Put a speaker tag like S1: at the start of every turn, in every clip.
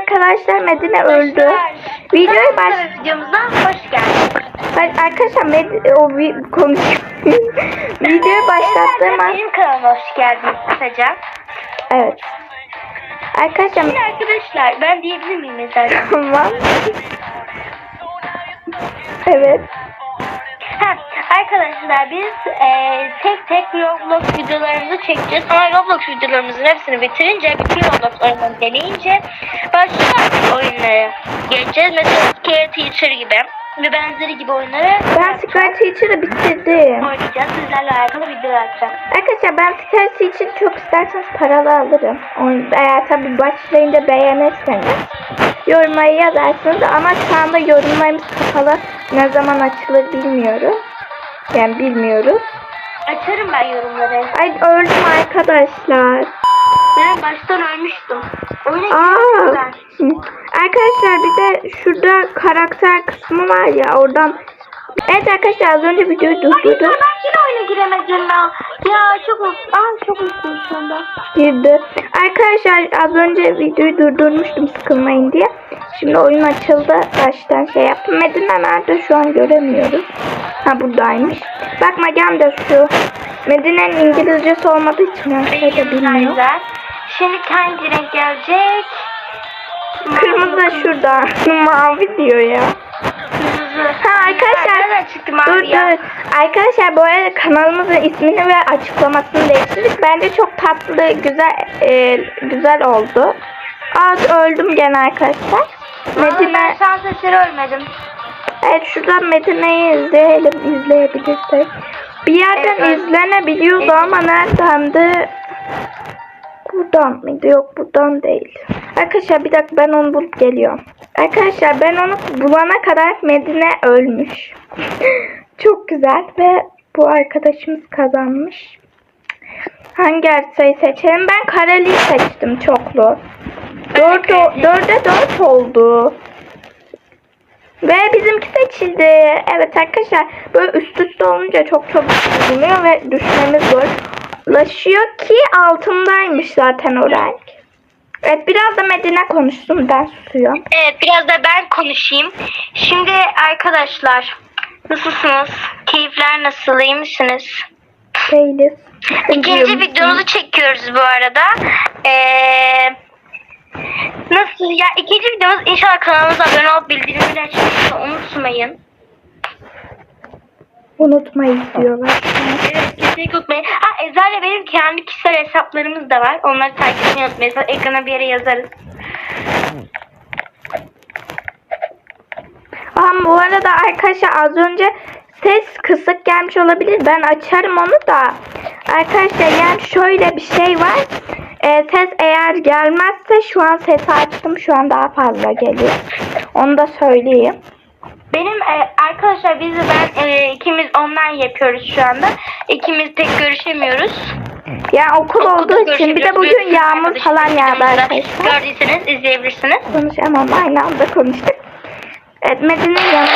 S1: arkadaşlar Medine öldü. Videoya baş...
S2: Videomuza hoş geldiniz.
S1: Ben arkadaşlar Med o bir konuşuyor. Videoyu başlattığım an...
S2: Benim kanalıma hoş geldiniz kısaca.
S1: Evet. Arkadaşlar
S2: Şimdi arkadaşlar ben diyebilir miyim mesela?
S1: tamam. Evet.
S2: Arkadaşlar biz e, tek tek Roblox videolarımızı çekeceğiz. Ama Roblox videolarımızın hepsini bitirince, bütün Roblox oyunlarını deneyince başka oyunlara geçeceğiz. Mesela Scare Teacher gibi ve benzeri gibi oyunları
S1: Ben Secret Teacher'ı bitirdim.
S2: oynayacağız. Sizlerle alakalı videolar atacağım.
S1: Arkadaşlar ben Secret Teacher çok isterseniz paralı alırım. Onu- Eğer tabi başlayınca beğenirseniz. Yoruma yazarsınız ama şu anda yorumlarımız kapalı. Ne zaman açılır bilmiyorum. Yani bilmiyoruz.
S2: Açarım ben yorumları.
S1: Ay öldüm arkadaşlar.
S2: Ben baştan ölmüştüm. Oyuna
S1: Aa. Arkadaşlar bir de şurada karakter kısmı var ya oradan. Evet arkadaşlar az önce videoyu durdurdum.
S2: ben yine oyuna giremedim ya. Ya çok. Aa çok mutluyum şu anda.
S1: girdi. Arkadaşlar az önce videoyu durdurmuştum sıkılmayın diye. Şimdi oyun açıldı. Baştan şey yaptım. Medine nerede şu an göremiyoruz. Ha buradaymış. Bak Magam da şu. Medine'nin İngilizcesi olmadığı için arkadaşlar bilmiyor.
S2: Güzel. Şimdi hangi renk gelecek?
S1: Kırmızı şurada. Mavi diyor ya. Ha arkadaşlar. Dur dur. Arkadaşlar bu arada kanalımızın ismini ve açıklamasını değiştirdik. Bence çok tatlı, güzel e, güzel oldu. Az öldüm gene arkadaşlar.
S2: Aa, ben şans eseri ölmedim.
S1: evet şuradan Medine'yi izleyelim, izleyebilirsek. Bir yerden
S2: Evet,
S1: izlenebiliyordu
S2: Evet.
S1: ama nereden de buradan mıydı? Yok buradan değil. Arkadaşlar bir dakika ben onu bulup geliyorum. Arkadaşlar ben onu bulana kadar Medine ölmüş. Çok güzel ve bu arkadaşımız kazanmış. Hangi haritayı seçelim? Ben kareliği seçtim çoklu. Dört, dörde dört oldu. Ve bizimki seçildi. Evet arkadaşlar böyle üst üste olunca çok çok bulunuyor ve düşmemiz zorlaşıyor ki altındaymış zaten o renk. Evet biraz da Medine konuşsun ben susuyorum.
S2: Evet biraz da ben konuşayım. Şimdi arkadaşlar nasılsınız? Keyifler nasıl? İyi misiniz?
S1: Değiliz.
S2: İkinci videomuzu çekiyoruz bu arada. Ee, nasıl ya ikinci videomuz inşallah kanalımıza abone olup bildirimleri açmayı unutmayın.
S1: Unutmayız diyorlar.
S2: Evet kesinlikle unutmayın. Ha Ezra benim kendi kişisel hesaplarımız da var. Onları takip etmeyi unutmayın. Sonra Ekrana bir yere yazarız.
S1: Ama bu arada arkadaşlar az önce ses kısık gelmiş olabilir. Ben açarım onu da. Arkadaşlar yani şöyle bir şey var. Ee, ses eğer gelmezse şu an sesi açtım. Şu an daha fazla geliyor. Onu da söyleyeyim.
S2: Benim e, arkadaşlar biz ben e, ikimiz online yapıyoruz şu anda. İkimiz pek görüşemiyoruz.
S1: Yani okul olduğu için bir de bugün yağmur falan yağdı arkadaşlar.
S2: Gördüyseniz izleyebilirsiniz.
S1: Konuşamam aynı anda konuştuk. Evet Medine'nin yanında.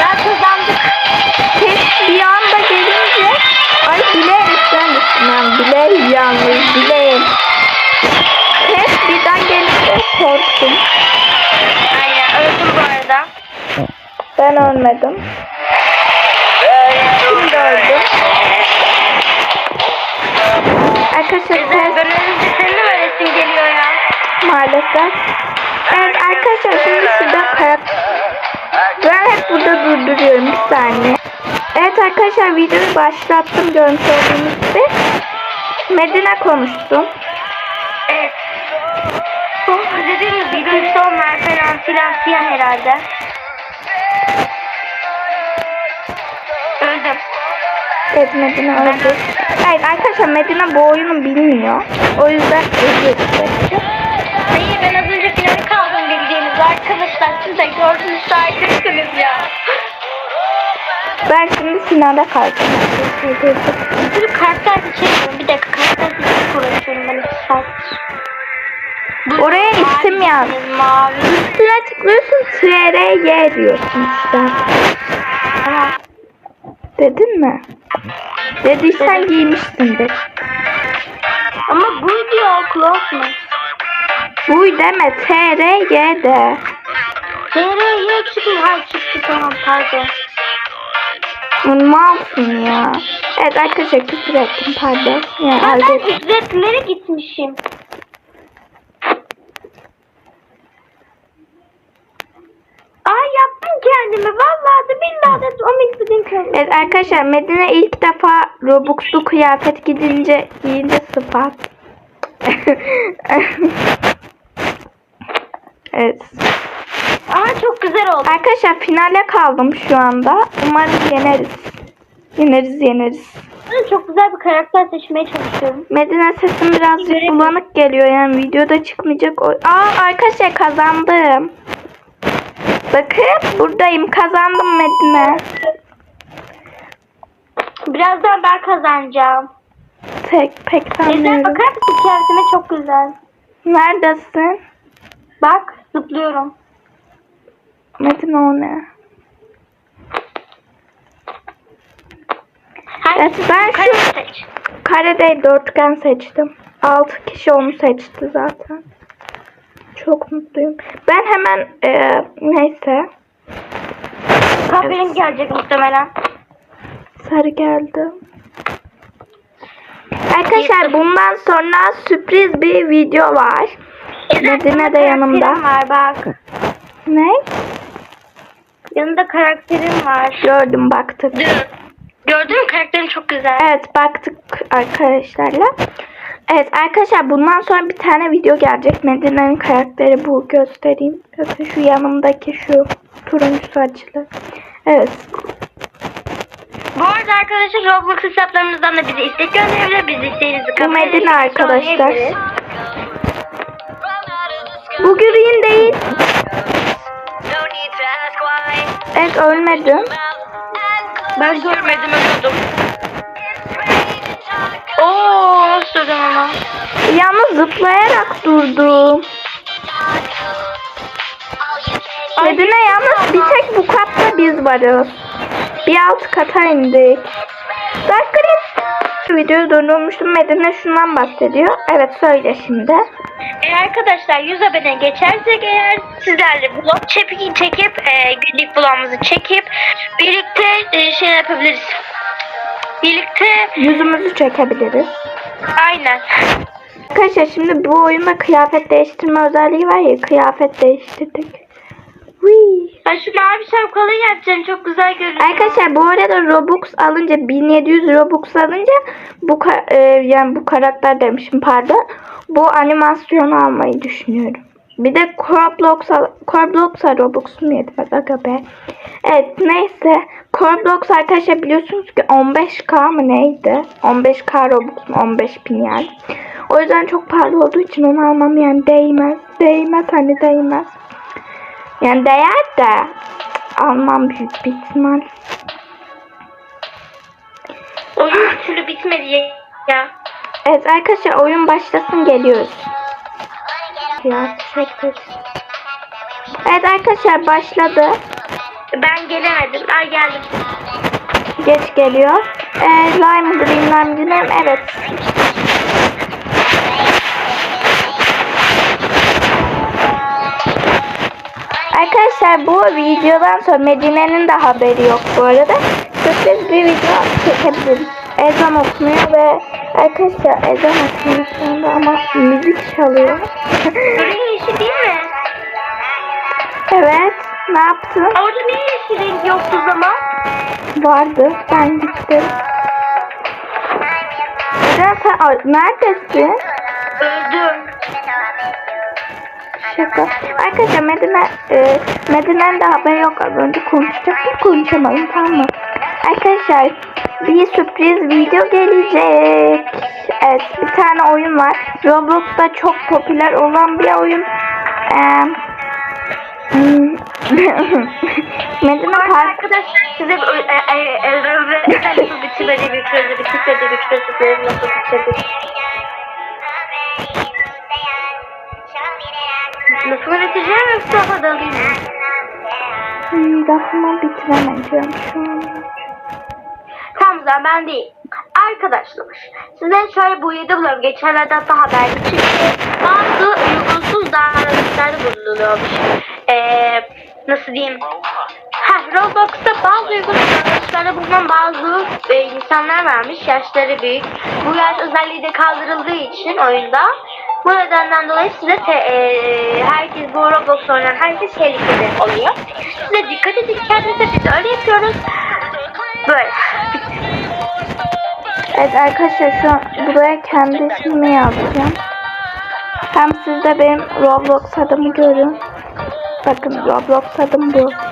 S2: Ben kazandık.
S1: Ses bir anda gelince ay bileğim yani bileğim yalnız bileğim. Ses birden gelince korktum.
S2: Aynen öldüm bu arada.
S1: Ben ölmedim. Şimdi öldüm. Arkadaşlar
S2: Ben de mi resim geliyor ya?
S1: maalesef. Evet arkadaşlar şimdi şurada karakter. Ben hep burada durduruyorum bir saniye. Evet arkadaşlar videoyu başlattım görmüş olduğunuz gibi. Medine konuşsun.
S2: Evet. Oh, dediğim gibi bir sonlar falan filan filan herhalde. Öldüm.
S1: Evet Medine öldü. Evet arkadaşlar Medine bu oyunu bilmiyor. O yüzden dilerim.
S2: Hayır ben az önce finale kaldım bildiğiniz arkadaşlar. Siz de gördünüz şahitsiniz ya.
S1: Ben şimdi finale kaldım.
S2: Bir kartlar seçiyorum. Bir dakika kartlar seçip uğraşıyorum ben iki saattir. Bu
S1: Oraya isim yaz.
S2: Mavi.
S1: Üstüne tıklıyorsun TRY diyorsun işte.
S2: Tamam.
S1: Dedin mi? Dediysen giymişsindir.
S2: Ama bu diyor close mu?
S1: Buy deme. T, R, Y de.
S2: TR'ye çıkıyor. Ha çıktı tamam pardon.
S1: Malsın ya. Evet arkadaşlar küfür ettim pardon. Yani
S2: Ha, ben ücretlere gitmişim. Ay yaptım kendimi. Vallahi de billahi de o miksedin kendimi.
S1: Evet arkadaşlar Medine ilk defa Robux'lu kıyafet gidince giyince sıfat. evet.
S2: Ama çok güzel oldu.
S1: Arkadaşlar finale kaldım şu anda. Umarım yeneriz. Yeneriz yeneriz.
S2: Ben çok güzel bir karakter seçmeye çalışıyorum.
S1: Medine sesim birazcık
S2: Görelim.
S1: bulanık geliyor yani videoda çıkmayacak. O... Aa arkadaşlar kazandım. Bakın buradayım kazandım Medine.
S2: Birazdan ben kazanacağım.
S1: Pek pek
S2: Neden
S1: sanmıyorum.
S2: bakar mısın kıyafetime çok güzel.
S1: Neredesin?
S2: Bak zıplıyorum.
S1: Medine o ne?
S2: Hangisi?
S1: Evet, ben şu-
S2: Kare.
S1: Kare değil dörtgen seçtim. 6 kişi onu seçti zaten. Çok mutluyum. Ben hemen e, neyse
S2: Kahverengi gelecek muhtemelen.
S1: sarı geldi. Arkadaşlar bundan sonra sürpriz bir video var. Medine de yanımda.
S2: Var bak.
S1: Ne?
S2: Yanında karakterim var.
S1: Gördüm baktık.
S2: Gördün mü karakterim çok güzel.
S1: Evet baktık arkadaşlarla. Evet arkadaşlar bundan sonra bir tane video gelecek. Medine'nin karakteri bu göstereyim. Bakın şu yanımdaki şu turuncu saçlı. Evet.
S2: Bu arada arkadaşlar Roblox hesaplarımızdan da bize istek gönderebilir. Biz isteğinizi
S1: Bu
S2: kabul
S1: Medine
S2: ederiz,
S1: arkadaşlar.
S2: sonlayabiliriz.
S1: Bu green değil. Evet ölmedim.
S2: Ben görmedim ölüyordum. Oo nasıl durdum ama.
S1: Yalnız zıplayarak durdum. Medine yalnız bir tek bu katta biz varız. Bir alt kata indik. Şu videoyu durdurmuştum. Medine şundan bahsediyor. Evet söyle şimdi.
S2: E arkadaşlar 100 abone geçersek eğer sizlerle vlog çekip, çekip e, günlük vlogumuzu çekip birlikte e, şey yapabiliriz. Birlikte
S1: Yüzümüzü çekebiliriz.
S2: aynen.
S1: Arkadaşlar şimdi bu oyunda kıyafet değiştirme özelliği var ya kıyafet değiştirdik.
S2: Ben şu mavi şapkalı yapacağım çok güzel görünüyor.
S1: Arkadaşlar bu arada Robux alınca 1700 Robux alınca bu e, yani bu karakter demişim pardon. Bu animasyonu almayı düşünüyorum. Bir de al- Roblox'a Robux mu yetmez aga be. Evet neyse. Roblox arkadaşlar biliyorsunuz ki 15k mı neydi? 15k Robux mu? 15 bin yani. O yüzden çok pahalı olduğu için onu almam yani değmez. Değmez hani değmez. Yani değer de almam büyük bir ihtimal.
S2: Oyun bir türlü bitmedi ya.
S1: Evet arkadaşlar oyun başlasın geliyoruz. Ya çektir. Evet arkadaşlar başladı.
S2: Ben gelemedim. Ay geldim.
S1: Geç geliyor. Ee, lime green lime green evet. Arkadaşlar bu videodan sonra Medine'nin de haberi yok bu arada. Sürpriz bir video çekebiliriz. Ezan okunuyor ve arkadaşlar ezan okunuyor şu anda ama müzik çalıyor.
S2: Green yeşil değil mi?
S1: evet ne yaptın?
S2: Orada niye yeşil renk yoktu zaman?
S1: Vardı ben gittim. Ay, neredesin?
S2: Öldüm.
S1: Şaka. Arkadaşlar Medine, e, de haberi yok az önce konuşacaktım konuşamadım tamam mı? Arkadaşlar bir sürpriz video gelecek. Evet bir tane oyun var. Roblox'ta çok popüler olan bir oyun. Ee, hmm, Medine Park
S2: Arkadaşlar size e, e, e, nasıl bitirmedi bir çözü, bitirmedi bir çözü, nasıl bitirdi? Nasıl bitireceğim yoksa havada alayım mı?
S1: Lafımı bitiremeyeceğim şu an.
S2: Tamam zaman ben değil. Arkadaşlar size şöyle bu yedi buluyorum. Geçenlerde hatta haberde çıktı. Bazı uygunsuz davranışlarda bulunuyormuş. Ee, nasıl diyeyim? Ha, Roblox'ta bazı uygulamalarda davranışlarda bulunan bazı e, insanlar varmış. Yaşları büyük. Bu yaş özelliği de kaldırıldığı için oyunda. Bu nedenden dolayı size te, e, herkes bu Roblox oynayan herkes tehlikeli oluyor. Size dikkat edin kendinize biz öyle yapıyoruz. Böyle.
S1: Evet arkadaşlar şu an buraya kendi ismimi yazacağım. Hem siz de benim Roblox adımı görün. Bakın Roblox adım bu.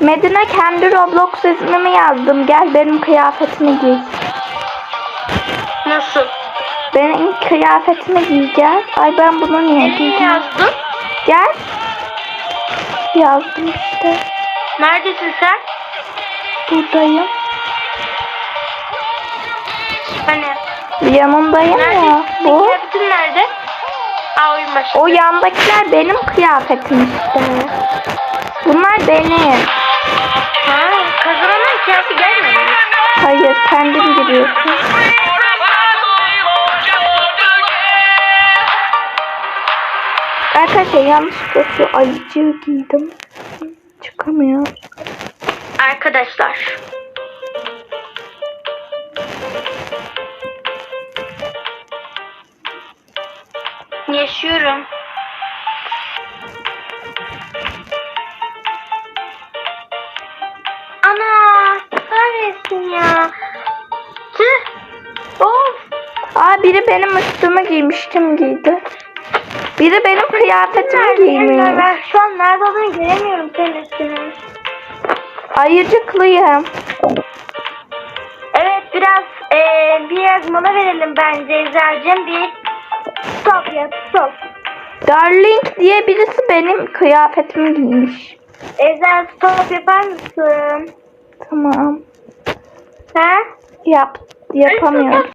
S1: Medine kendi Roblox ismimi yazdım. Gel benim kıyafetimi giy.
S2: Nasıl?
S1: Benim kıyafetimi giyeceğiz. Ay ben bunu niye giydim?
S2: yazdın?
S1: Gel. Yazdım işte.
S2: Neredesin sen?
S1: Buradayım.
S2: Hani?
S1: Yanındayım ya.
S2: Neredesin?
S1: Bu.
S2: Kıyafetin nerede? Aa oyun başladı.
S1: O yandakiler benim kıyafetim işte. Bunlar benim.
S2: Ha, kazananın kıyafeti gelmedi.
S1: Hayır kendin giriyorsun. Arkadaşlar yanlışlıkla şu ayıcığı giydim. Çıkamıyor.
S2: Arkadaşlar. Yaşıyorum.
S1: Biri benim üstümü giymiştim giydi. Biri benim kıyafetimi giymiş.
S2: Ben şu an nerede olduğunu göremiyorum senin üstünü.
S1: Ayıcıklıyım.
S2: Evet biraz eee biraz mola verelim bence Ezel'cim. Bir stop yap stop.
S1: Darling diye birisi benim kıyafetimi giymiş.
S2: Ezel stop yapar mısın?
S1: Tamam.
S2: He?
S1: Yap. Yapamıyorum.